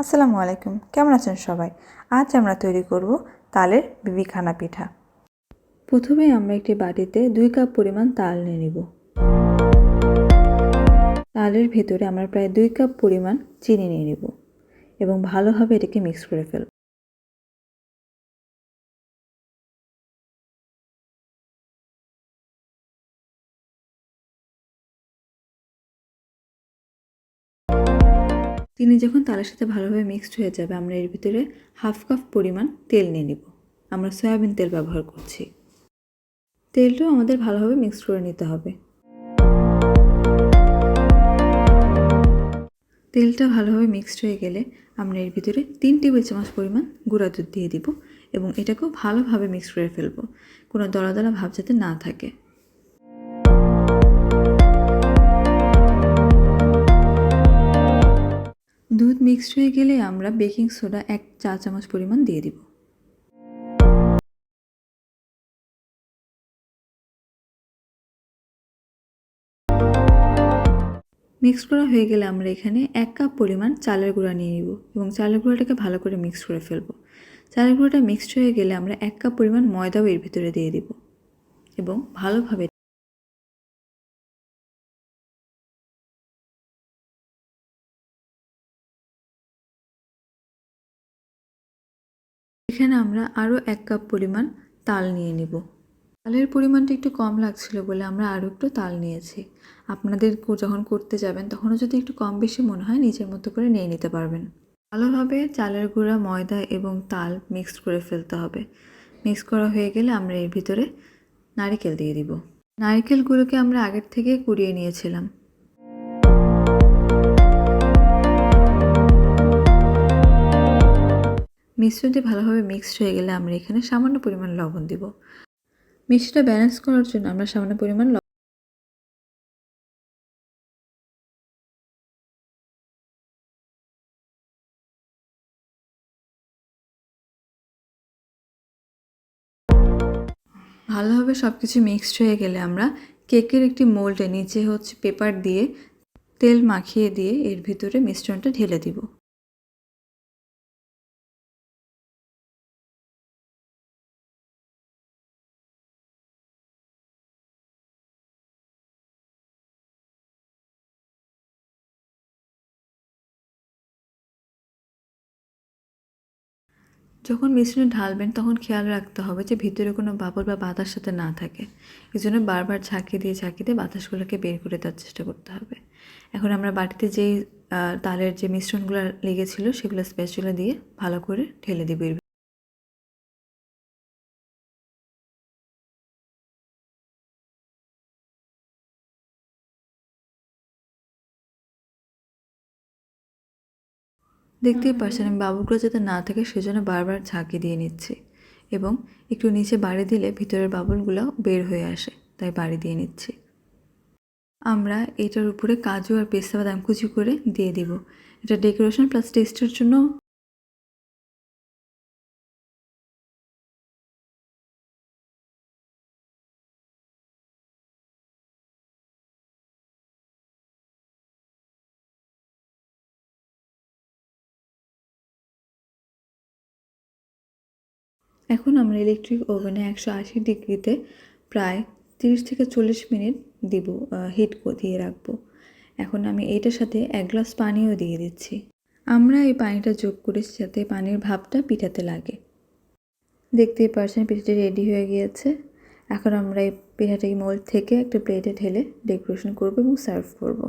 আসসালামু আলাইকুম। কেমন আছেন সবাই? আজ আমরা তৈরি করব তালের বিবিখানা পিঠা। প্রথমে আমরা একটি বাটিতে দুই কাপ পরিমাণ তাল নিয়ে নিব। তালের ভেতরে আমরা প্রায় দুই কাপ পরিমাণ চিনি নিয়ে নিব এবং ভালোভাবে এটাকে মিক্স করে ফেলব। চিনি যখন তালের সাথে ভালোভাবে মিক্সড হয়ে যাবে, আমরা এর ভিতরে হাফ কাপ পরিমাণ তেল নিয়ে নিব। আমরা সয়াবিন তেল ব্যবহার করছি। তেলটাও আমাদের ভালোভাবে মিক্সড করে নিতে হবে। তেলটা ভালোভাবে মিক্সড হয়ে গেলে আমরা এর ভিতরে তিন টেবিল চামচ পরিমাণ গুঁড়া দুধ দিয়ে দিব এবং এটাকেও ভালোভাবে মিক্স করে ফেলব। কোনো দলা দলা ভাব যাতে না থাকে। মিক্সড হয়ে গেলে আমরা বেকিং সোডা এক চা চামচ পরিমাণ দিয়ে দিব। মিক্স করা হয়ে গেলে আমরা এখানে এক কাপ পরিমাণ চালের গুঁড়া নিয়ে নিব এবং চালের গুঁড়াটাকে ভালো করে মিক্স করে ফেলব। চালের গুঁড়োটা মিক্সড হয়ে গেলে আমরা এক কাপ পরিমাণ ময়দাও এর ভিতরে দিয়ে দিব এবং ভালোভাবে এখানে আমরা আরও এক কাপ পরিমাণ তাল নিয়ে নিব। তালের পরিমাণটা একটু কম লাগছিল বলে আমরা আরও একটু তাল নিয়েছি। আপনাদের যখন করতে যাবেন, তখনও যদি একটু কম বেশি মনে হয়, নিজের মতো করে নিয়ে নিতে পারবেন। ভালোভাবে চালের গুঁড়া, ময়দা এবং তাল মিক্সড করে ফেলতে হবে। মিক্স করা হয়ে গেলে আমরা এর ভিতরে নারিকেল দিয়ে দিব। নারিকেলগুলোকে আমরা আগের থেকে কুড়িয়ে নিয়েছিলাম। মিশ্রণটি ভালোভাবে মিক্সড হয়ে গেলে আমরা এখানে সামান্য পরিমাণ লবণ দিব। মিষ্টিটা ব্যালেন্স করার জন্য আমরা সামান্য পরিমাণ ভালোভাবে সব কিছু মিক্সড হয়ে গেলে আমরা কেকের একটি মোল্ডে নিচে হচ্ছে পেপার দিয়ে তেল মাখিয়ে দিয়ে এর ভিতরে মিশ্রণটা ঢেলে দিব। যখন মিশ্রণে ঢালবেন তখন খেয়াল রাখতে হবে যে ভিতরে কোনো বাবল বা বাতাস সাথে না থাকে। এই জন্য বারবার ঝাঁকি দিয়ে ঝাঁকি দিয়ে বাতাসগুলোকে বের করে দেওয়ার চেষ্টা করতে হবে। এখন আমরা বাটিতে যেই তালের যে মিশ্রণগুলো লেগেছিলো সেগুলো স্পেচুলা দিয়ে ভালো করে ঢেলে দিব। দেখতেই পারছেন আমি বাবুগুলো যাতে না থাকে সেজন্য বারবার ঝাঁকি দিয়ে নিচ্ছি এবং একটু নিচে বাড়ি দিলে ভিতরের বাবুলগুলো বের হয়ে আসে, তাই বাড়ি দিয়ে নিচ্ছি। আমরা এটার উপরে কাজু আর পেস্তা বাদাম কুচি করে দিয়ে দিব। এটা ডেকোরেশন প্লাস টেস্টের জন্য এখন আমরা ইলেকট্রিক ওভেনে একশো আশি ডিগ্রিতে প্রায় তিরিশ থেকে চল্লিশ মিনিট দিব হিট দিয়ে রাখব। এখন আমি এইটার সাথে এক গ্লাস পানিও দিয়ে দিচ্ছি। আমরা এই পানিটা যোগ করেছি যাতে পানির ভাবটা পিঠাতে লাগে। দেখতেই পারছেন, পিঠাটি রেডি হয়ে গিয়েছে। এখন আমরা এই পিঠাটাকে মোল্ড থেকে একটা প্লেটে ঢেলে ডেকোরেশন করব এবং সার্ভ করব।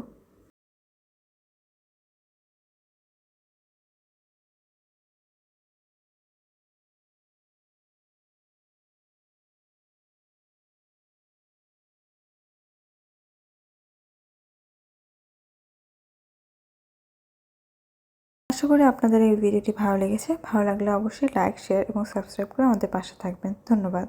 আশা করি আপনাদের এই ভিডিওটি ভালো লেগেছে। ভালো লাগলে অবশ্যই লাইক শেয়ার এবং সাবস্ক্রাইব করে আমাদের পাশে থাকবেন। ধন্যবাদ।